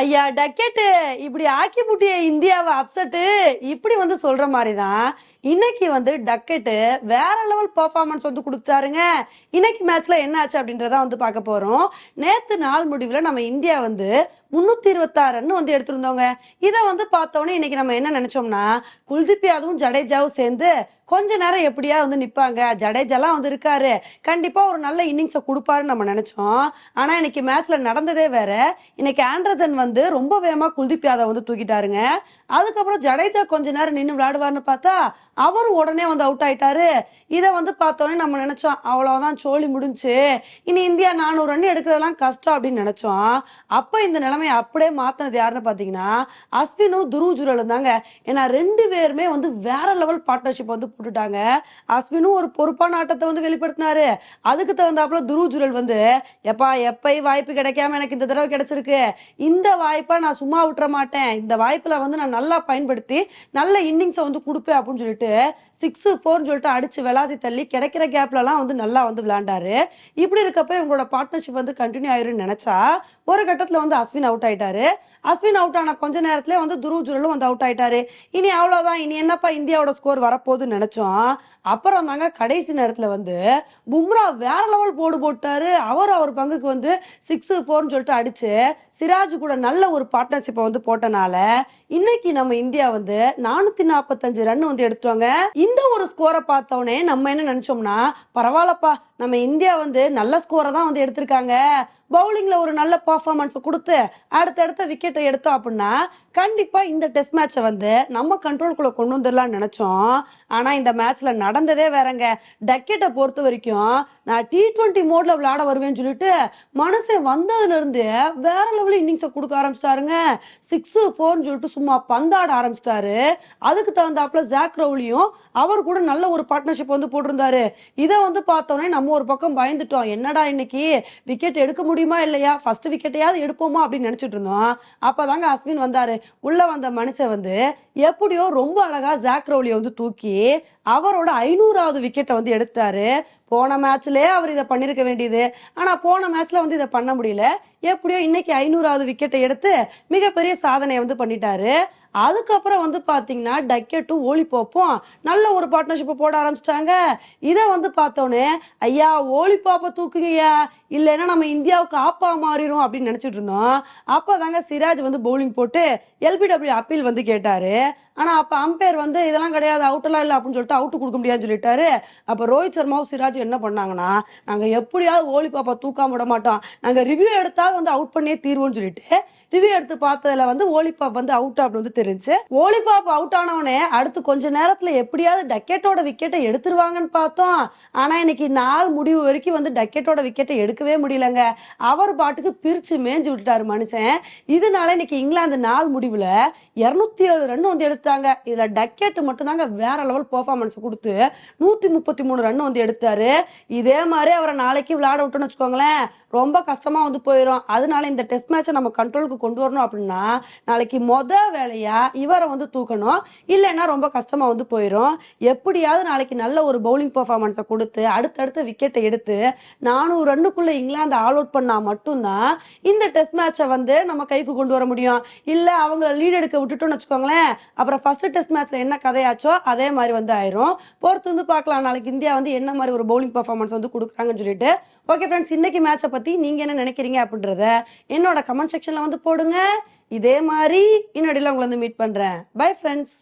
ஐயா டக்கெட்டு. இப்படி ஆக்கி புட்டிய இந்தியாவை அப்செட்டு இப்படி வந்து சொல்ற மாதிரி தான் இன்னைக்கு வந்து டக்கெட்டு வேற லெவல் பர்ஃபார்மன்ஸ் வந்து கொடுத்தாருங்க. இன்னைக்கு மேட்ச்ல என்ன ஆச்சு அப்படின்றத வந்து பார்க்க போறோம். நேத்து நாள் முடிவில் நம்ம இந்தியா வந்து முன்னூத்தி இருபத்தாறு ரன் வந்து எடுத்திருந்தோங்க. இதை வந்து பார்த்தோன்னே இன்னைக்கு நம்ம என்ன நினைச்சோம்னா குல்தீப் யாதவும் ஜடேஜாவும் சேர்ந்து கொஞ்ச நேரம் எப்படியா வந்து நிப்பாங்க. ஜடேஜாலாம் வந்து இருக்காரு. கண்டிப்பா ஒரு நல்ல இன்னிங்ஸை கொடுப்பாருன்னு நம்ம நினைச்சோம். ஆனா இன்னைக்கு மேட்ச்ல நடந்ததே வேற. இன்னைக்கு ஆண்டர்சன் வந்து ரொம்ப வேகமா குல்தீப் யாதவ் வந்து தூக்கிட்டாருங்க. அதுக்கப்புறம் ஜடேஜா கொஞ்ச நேரம் நின்று விளையாடுவார்னு பார்த்தா அவரும் உடனே வந்து அவுட் ஆயிட்டாரு. இதை வந்து பார்த்தோன்னே நம்ம நினைச்சோம் அவ்வளவுதான் சோழி முடிஞ்சு இனி இந்தியா நானூறு ரன் எடுக்கிறதெல்லாம் கஷ்டம் அப்படின்னு நினைச்சோம். அப்ப இந்த நிலைமையை அப்படியே மாத்தினது யாருன்னு பாத்தீங்கன்னா அஸ்வினும் துருவ் ஜுரலும் தாங்க. ஏன்னா ரெண்டு பேருமே வந்து வேற லெவல் பார்ட்னர்ஷிப் வந்து போட்டுட்டாங்க. அஸ்வினும் ஒரு பொறுப்பான ஆட்டத்தை வந்து வெளிப்படுத்தினாரு. அதுக்கு தகுந்தாப்புல துருவ் ஜுரல் வந்து எப்பா எப்பயும் வாய்ப்பு கிடைக்காம எனக்கு இந்த தடவை கிடைச்சிருக்கு. இந்த வாய்ப்பை நான் சும்மா விட்டுற மாட்டேன். இந்த வாய்ப்புல வந்து நான் நல்லா பயன்படுத்தி நல்ல இன்னிங்ஸை வந்து கொடுப்பேன் அப்படின்னு சொல்லிட்டு சிக்ஸ் ஃபோர்னு சொல்லிட்டு அடிச்சு விளாசி தள்ளி கிடைக்கிற கேப்லலாம் வந்து நல்லா வந்து விளாண்டாரு. இப்படி இருக்கப்ப இவங்களோட பார்ட்னர்ஷிப் வந்து கண்டினியூ ஆயிரும்னு நினைச்சா ஒரு கட்டத்துல வந்து அஸ்வின் அவுட் ஆயிட்டாரு. அஸ்வின் அவுட் ஆன கொஞ்ச நேரத்துல வந்து துருவ் ஜுரலும் வந்து அவுட் ஆயிட்டாரு. இனி அவ்வளவுதான். இனி என்னப்பா இந்தியாவோட ஸ்கோர் வரப்போகுதுன்னு நினைச்சோம். அப்புறம் தாங்க கடைசி நேரத்துல வந்து பும்ரா வேற லெவல் போடு போட்டாரு. அவர் அவர் பங்குக்கு வந்து சிக்ஸ் ஃபோர்னு சொல்லிட்டு அடிச்சு சிராஜ் கூட நல்ல ஒரு பார்ட்னர்ஷிப்பை வந்து போட்டனால இன்னைக்கு நம்ம இந்தியா வந்து நானூத்தி நாற்பத்தஞ்சு ரன் வந்து எடுத்துவாங்க இந்த ஒரு ஸ்கோரை பார்த்தோன்னே நம்ம என்ன நினைச்சோம்னா பரவாயில்லப்பா நம்ம இந்தியா வந்து நல்ல ஸ்கோரை தான் வந்து எடுத்திருக்காங்க. பவுலிங்ல ஒரு நல்ல பர்ஃபார்மன்ஸ் கொடுத்து அடுத்தடுத்த விக்கெட்டை எடுத்தோம் அப்படின்னா கண்டிப்பா இந்த டெஸ்ட் மேட்சை வந்து நம்ம கண்ட்ரோல்குள்ள கொண்டு வந்துடலாம்னு நினைச்சோம். ஆனா இந்த மேட்ச்ல நடந்ததே வேறங்க. டக்கெட்டை பொறுத்த வரைக்கும் நான் டி ட்வெண்ட்டி மோட்ல விளையாட வருவேன்னு சொல்லிட்டு மனசே வந்ததுல இருந்து வேற லெவல் இன்னிங்ஸை கொடுக்க ஆரம்பிச்சிட்டாருங்க. சிக்ஸ் ஃபோர்னு சொல்லிட்டு சும்மா பந்தாட ஆரம்பிச்சிட்டாரு. அதுக்கு தகுந்தாப்புல ஜாக் ரவுலியும் அவர் கூட நல்ல ஒரு பார்ட்னர்ஷிப் வந்து போட்டிருந்தாரு. இதை வந்து பார்த்தோன்னே நம்ம ஒரு பக்கம் பயந்துட்டோம். என்னடா இன்னைக்கு விக்கெட் எடுக்க முடியும் இல்லையா? ஃபர்ஸ்ட் விக்கெட்டையாவது எடுப்போமா அப்படின்னு நினைச்சிட்டு இருந்தோம். அப்பதாங்க அஸ்வின் வந்தாரு. உள்ள வந்த மனுஷன் வந்து எப்படியோ ரொம்ப அழகா ஜாக் ரவுலியை வந்து தூக்கி அவரோட ஐநூறாவது விக்கெட்டை வந்து எடுத்தாரு. போன மேட்ச்லயே அவர் இதை பண்ணிருக்க வேண்டியது. ஆனா போன மேட்ச்ல வந்து இதை பண்ண முடியல. எப்படியோ இன்னைக்கு ஐநூறாவது விக்கெட்டை எடுத்து மிகப்பெரிய சாதனையை வந்து பண்ணிட்டாரு. அதுக்கப்புறம் வந்து பாத்தீங்கன்னா டக்கெட்டும் ஓலி போப்பும். நல்ல ஒரு பார்ட்னர்ஷிப்பை போட ஆரம்பிச்சிட்டாங்க. இதை வந்து பார்த்தோன்னே ஐயா ஓலி பாப்பை தூக்குங்கய்யா. இல்லைன்னா நம்ம இந்தியாவுக்கு ஆப்பா மாறிடும் அப்படின்னு நினச்சிட்டு இருந்தோம். அப்பதாங்க சிராஜ் வந்து பவுலிங் போட்டு எல்பிடபிள்யூ அப்பீல் வந்து கேட்டாரு. ஆனா அப்ப அம்பையர் வந்து இதெல்லாம் கிடையாது அவுட்டெல்லாம் இல்லை அப்படின்னு சொல்லிட்டு அவுட் கொடுக்க முடியாதுன்னு சொல்லிட்டாரு. அப்ப ரோஹித் சர்மாவும் சிராஜ் என்ன பண்ணாங்கன்னா நாங்க எப்படியாவது ஓலி பாப்பா தூக்காம விட மாட்டோம். நாங்க ரிவ்யூ எடுத்தாவது வந்து அவுட் பண்ணியே தீர்வோம்னு சொல்லிட்டு ரிவ்யூ எடுத்து பார்த்ததுல வந்து ஓலிபாப் வந்து அவுட் அப்படின்னு வந்து தெரிஞ்சு ஓலிபாப் அவுட் ஆனவனே அடுத்து கொஞ்ச நேரத்துல எப்படியாவது டக்கெட்டோட விக்கெட்டை எடுத்துருவாங்கன்னு பார்த்தோம். ஆனா இன்னைக்கு நாள் முடிவு வரைக்கும் வந்து டக்கெட்டோட விக்கெட்டை எடுக்கவே முடியலங்க. அவர் பாட்டுக்கு பிரிச்சு மேஞ்சு விட்டுட்டாரு மனுஷன். இதனால இன்னைக்கு இங்கிலாந்து நாள் முடிவுல இருநூத்தி ஏழு ரன் வந்து எடுத்தாங்க. இதுல டக்கெட் மட்டும்தாங்க வேற லெவல் பெர்ஃபார்மன்ஸ் கொடுத்து நூத்தி முப்பத்தி மூணு ரன் வந்து எடுத்தாரு. இதே மாதிரி அவரை நாளைக்கு விளையாட விட்டோம்னு வச்சுக்கோங்களேன். ரொம்ப கஷ்டமா வந்து போயிடும் அதனால இந்த டெஸ்ட் மேட்சை நம்ம கண்ட்ரோலுக்கு கொண்டு வரணும் அப்படின்னா நாளைக்கு மொத வேலையா இவரை வந்து தூக்கணும். இல்லைன்னா ரொம்ப கஷ்டமா வந்து போயிடும் எப்படியாவது நாளைக்கு நல்ல ஒரு பவுலிங் பெர்ஃபார்மன்ஸை கொடுத்து அடுத்தடுத்த விக்கெட்டை எடுத்து நானூறு ரன்னுக்குள்ள இங்கிலாந்து ஆல் அவுட் பண்ணா மட்டும்தான் இந்த டெஸ்ட் மேட்சை வந்து நம்ம கைக்கு கொண்டு வர முடியும். இல்ல அவங்கள லீட் எடுக்க விட்டுட்டோம்னு வச்சுக்கோங்களேன். அப்புறம் ஃபர்ஸ்ட் டெஸ்ட் மேட்ச்ல என்ன கதையாச்சோ அதே மாதிரி வந்து ஆயிரும். பொறுத்து வந்து பார்க்கலாம். நாளைக்கு இந்தியா வந்து என்ன மாதிரி ஒரு பவுலிங் பர்ஃபார்மன்ஸ் வந்து கொடுக்குறாங்கன்னு சொல்லிட்டு. ஓகே ஃப்ரெண்ட்ஸ் இன்னைக்கு மேட்சை பத்தி நீங்க என்ன நினைக்கிறீங்க அப்படின்றத என்னோட கமெண்ட் செக்ஷன்ல வந்து போடுங்க. இதே மாதிரி இன்னொடியில் உங்களை வந்து மீட் பண்றேன். Bye friends